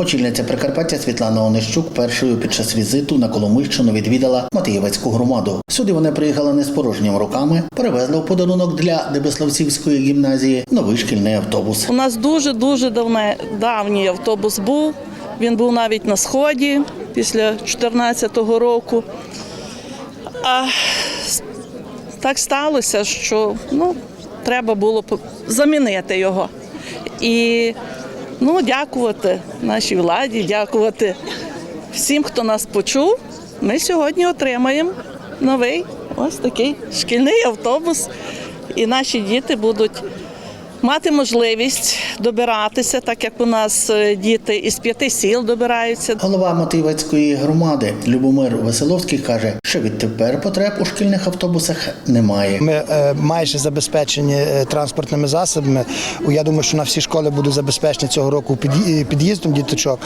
Очільниця Прикарпаття Світлана Онищук першою під час візиту на Коломийщину відвідала Матиєвецьку громаду. Сюди вони приїхали не з порожніми руками, привезли в подарунок для Дебиславцівської гімназії новий шкільний автобус. У нас дуже дуже давне давній автобус був. Він був навіть на сході після 2014 року. А так сталося, що ну, треба було замінити його. І ну, дякувати нашій владі, дякувати всім, хто нас почув. Ми сьогодні отримаємо новий ось такий шкільний автобус, і наші діти будуть мати можливість добиратися, так як у нас е, діти із п'яти сіл добираються. Голова Матиєвецької громади Любомир Веселовський каже, що відтепер потреб у шкільних автобусах немає. Ми е, майже забезпечені е, транспортними засобами. Я думаю, що на всі школи будуть забезпечені цього року під'ї- під'їздом діточок.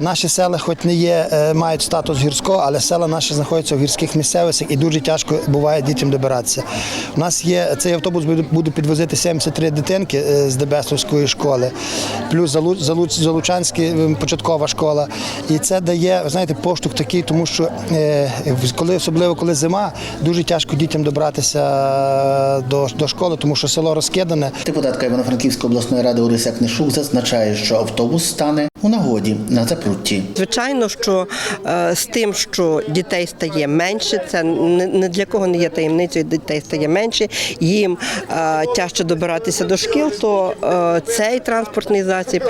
Наші села, хоч не є, мають статус гірського, але села наші знаходяться в гірських місцевостях і дуже тяжко буває дітям добиратися. У нас є цей автобус буде- підвозити 73 дитинки е, з Дебесовської школи, плюс Залучанська е, початкова школа. І це дає, знаєте, поштовх такий, тому що е, коли особливо коли зима, дуже тяжко дітям добратися до, до школи, тому що село розкидане. Депутатка Івано-Франківської обласної ради Орися Книшук зазначає, що автобус стане у нагоді на запрутті. Звичайно, що е, з тим, що дітей стає менше, це не, для кого не є таємницею, дітей стає менше, їм е, тяжче добиратися до шкіл, то е, цей транспортний засіб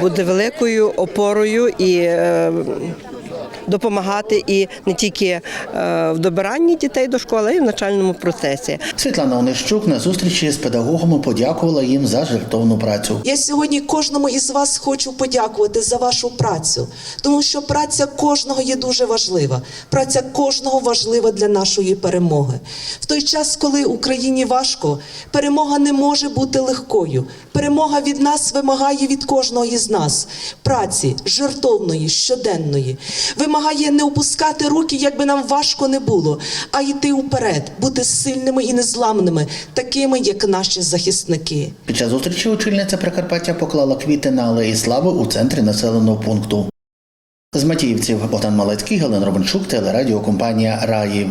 буде великою опорою і. е, Допомагати і не тільки е, в добиранні дітей до школи, а й в навчальному процесі. Світлана Онищук на зустрічі з педагогами подякувала їм за жертовну працю. Я сьогодні кожному із вас хочу подякувати за вашу працю, тому що праця кожного є дуже важлива. Праця кожного важлива для нашої перемоги. В той час, коли Україні важко, перемога не може бути легкою. Перемога від нас вимагає від кожного із нас праці жертовної, щоденної. Вимагає не опускати руки, як би нам важко не було, а йти вперед, бути сильними і незламними, такими, як наші захисники. Під час зустрічі очільниця Прикарпаття поклала квіти на алеї слави у центрі населеного пункту. З Матіївців Богдан Малецький, Галина Робенчук, телерадіокомпанія Раї.